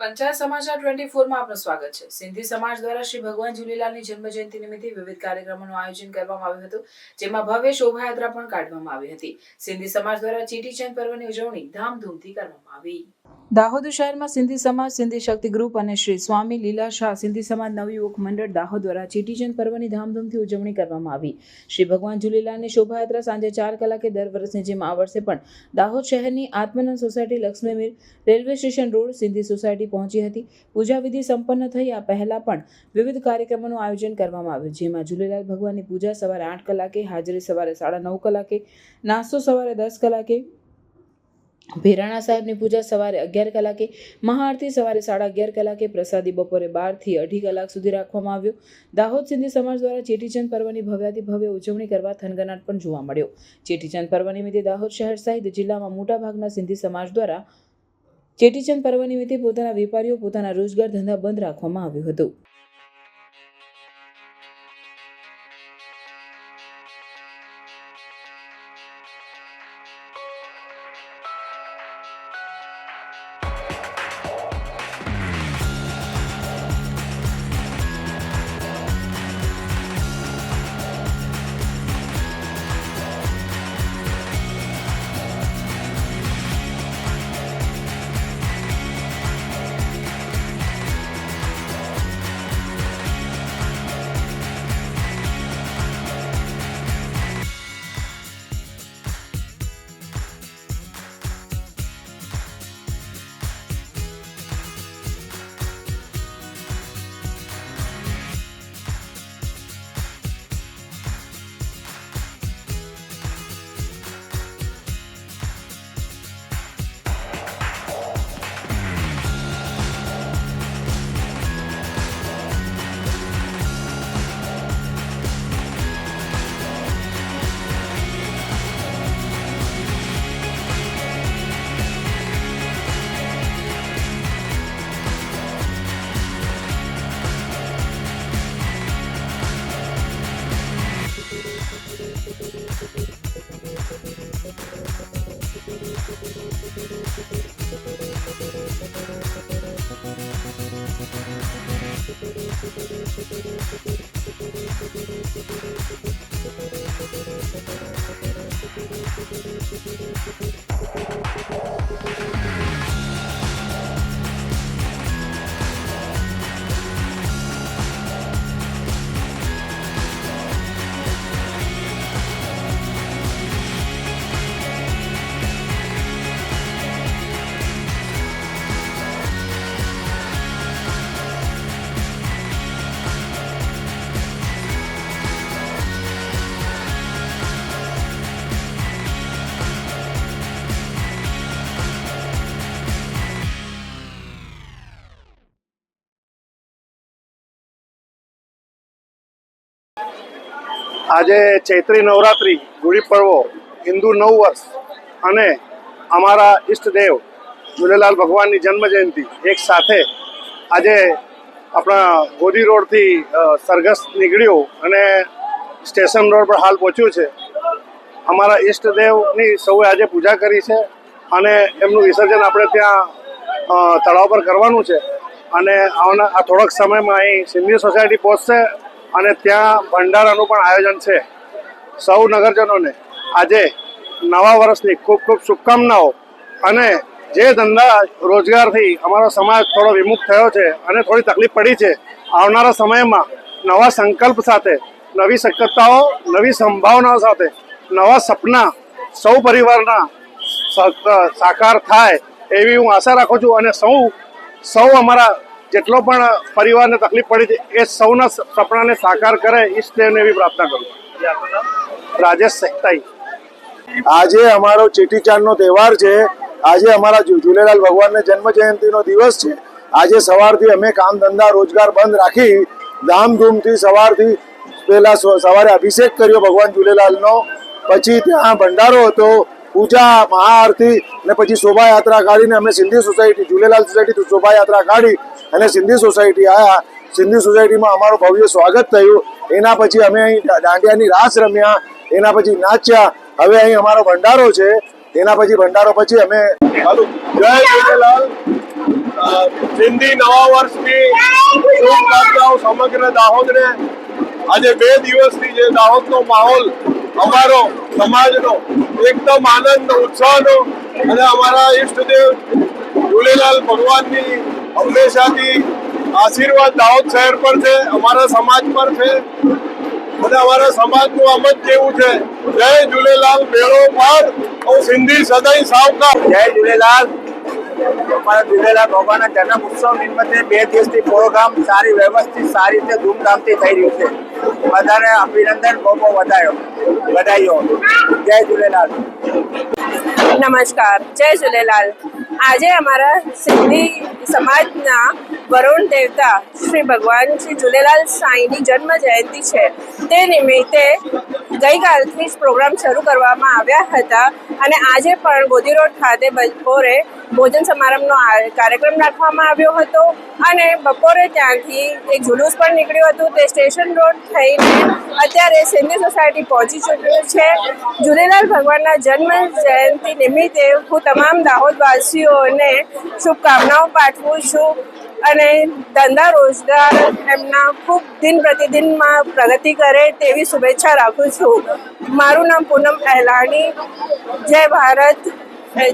પંચાયત સમાચાર ટ્વેન્ટી ફોરમાં આપનું સ્વાગત છે. સિંધી સમાજ દ્વારા શ્રી ભગવાન ઝૂલેલાલની જન્મ જયંતિ નિમિત્તે વિવિધ કાર્યક્રમોનું આયોજન કરવામાં આવ્યું હતું, જેમાં ભવ્ય શોભાયાત્રા પણ કાઢવામાં આવી હતી. સિંધી સમાજ દ્વારા ચીટીચંદ પર્વની ઉજવણી ધામધૂમથી કરવામાં આવી. દાહોદ શહેરમાં સિંધી સમાજ, સિંધી શક્તિ ગ્રુપ અને શ્રી સ્વામી લીલા શાહ સિંધી સમાજ નવયુવક મંડળ દાહોદ દ્વારા ચીટીચંદ પર્વની ધામધૂમથી ઉજવણી કરવામાં આવી. શ્રી ભગવાન ઝૂલેલાલની શોભાયાત્રા સાંજે ચાર કલાકે દર વર્ષની જેમ આ વર્ષે પણ દાહોદ શહેરની Atmanand society લક્ષ્મીમીર railway station road Sindhi society પહોંચી હતી. પૂજા વિધિ સંપન્ન આ પહેલા પણ વિવિધ કાર્યક્રમોનું આયોજન કરવામાં આવ્યું. જેમાં ઝૂલેલાલ ભગવાનની પૂજા સવારે આઠ કલાકે, હાજરી સવારે સાડા નવ કલાકે, નાસ્તો સવારે દસ કલાકે, ભેરાણા સાહેબની પૂજા સવારે અગિયાર કલાકે, મહાઆરતી સવારે સાડા અગિયાર કલાકે, પ્રસાદી બપોરે બારથી અઢી કલાક સુધી રાખવામાં આવ્યો. દાહોદ સિંધી સમાજ દ્વારા ચેટીચંદ પર્વની ભવ્યાતિ ભવ્ય ઉજવણી કરવા થનગનાટ પણ જોવા મળ્યો. ચેટીચંદ પર્વ નિમિત્તે દાહોદ શહેર સહિત જિલ્લામાં મોટાભાગના સિંધી સમાજ દ્વારા ચેટીચંદ પર્વ નિમિત્તે પોતાના વેપારીઓ પોતાના રોજગાર ધંધા બંધ રાખવામાં આવ્યું હતું. Thank આજે ચૈત્રી નવરાત્રિ, ગુડી પડવો હિન્દુ નવ વર્ષ અને અમારા ઈષ્ટદેવ ઝૂલેલાલ ભગવાનની જન્મ જયંતિ એક સાથે આજે આપણા ગોદી રોડથી સરઘસ નીકળ્યું અને સ્ટેશન રોડ પર હાલ પહોંચ્યું છે. અમારા ઈષ્ટદેવની સૌએ આજે પૂજા કરી છે અને એમનું વિસર્જન આપણે ત્યાં તળાવ પર કરવાનું છે. અને આવના આ થોડાક સમયમાં અહીં સિંધી સોસાયટી પહોંચશે અને ત્યાં ભંડારાનું પણ આયોજન છે. સૌ નગરજનોને આજે નવા વર્ષની ખૂબ ખૂબ શુભકામનાઓ અને જે ધંધા રોજગારથી અમારો સમાજ થોડો વિમુખ થયો છે અને થોડી તકલીફ પડી છે, આવનારા સમયમાં નવા સંકલ્પ સાથે, નવી શક્યતાઓ, નવી સંભાવનાઓ સાથે, નવા સપના સૌ પરિવારના સાકાર થાય એવી હું આશા રાખું છું અને સૌ સૌ અમારા જેટલો પણ પરિવારને તકલીફ પડી છે, એ સૌના સપનાને સાકાર કરે ઈષ્ટદેવને એવી પ્રાર્થના કરું રાજેશ સહેતાઈ આજે અમારો ચેટીચાંદનો તહેવાર છે. આજે અમારા ઝૂલેલાલ ભગવાનને જન્મ જયંતિનો દિવસ છે. આજે સવારથી અમે કામ ધંધા રોજગાર બંધ રાખી ધામધૂમથી સવારથી પહેલા સવારે અભિષેક કર્યો ભગવાન ઝૂલેલાલનો પછી ત્યાં ભંડારો હતો, પૂજા, મહાઆરતી અને પછી શોભાયાત્રા કાઢીને અમે સિંધી સોસાયટી ઝૂલેલાલ સોસાયટી શોભાયાત્રા કાઢી અને સિંધી સોસાયટી આવ્યા સિંધી સોસાયટીમાં અમારું ભવ્ય સ્વાગત થયું. એના પછી અમે અહીં દાંડિયાની રાસ રમ્યા. એના પછી નાચ્યા. હવે અહીં અમારો ભંડારો છે. એના પછી ભંડારો પછી અમે જય ઝૂલેલાલ સિંધી નવા વર્ષની શુભકામનાઓ સમગ્ર દાહોદને. આજે બે દિવસથી જે દાહોદનો માહોલ, અમારો સમાજનો, એકદમ આનંદ, ઉત્સાહનો અને અમારા ઈષ્ટદેવ ઝૂલેલાલ ભગવાનની હંમેશાથી આશીર્વાદ દાહોદ શહેર પર છે, અમારા સમાજ પર છે અને અમારા સમાજનું આમ જ કેવું છે, જય ઝૂલેલાલ મેળો પર, હું સિંધી સદાય સાવકાર. જય ઝૂલેલાલ અમારા ઝૂલેલાલ ભગવાનના જન્મ ઉત્સવ નિમિત્તે બે દિવસથી પ્રોગ્રામ સારી વ્યવસ્થિત, સારી રીતે ધૂમધામથી થઈ રહ્યું છે. બધાને અભિનંદન, બહુ બહુ વધાયો. વધાયો જય ઝૂલેલાલ. નમસ્કાર. જય ઝૂલેલાલ. આજે અમારા સિંધી સમાજના વરુણ દેવતા શ્રી ભગવાન શ્રી ઝૂલેલાલ સાંઈની જન્મ જયંતિ છે. તે નિમિત્તે ગઈકાલથી જ પ્રોગ્રામ શરૂ કરવામાં આવ્યા હતા અને આજે પણ ગોદી રોડ ખાતે બપોરે ભોજન સમારંભનો કાર્યક્રમ રાખવામાં આવ્યો હતો અને બપોરે ત્યાંથી એક જુલુસ પણ નીકળ્યું હતું. તે સ્ટેશન રોડ થઈને અત્યારે સિંધી સોસાયટી પહોંચી ચૂક્યું છે. ઝૂલેલાલ ભગવાનના જન્મ જયંતિ નિમિત્તે હું તમામ દાહોદવાસીઓને શુભકામનાઓ પાઠવું છું. અને ધંધા રોજગાર એમના ખૂબ દિન પ્રતિદિનમાં પ્રગતિ કરે તેવી શુભેચ્છા રાખું છું. મારું નામ પૂનમ અહેલાણી જય ભારત. જય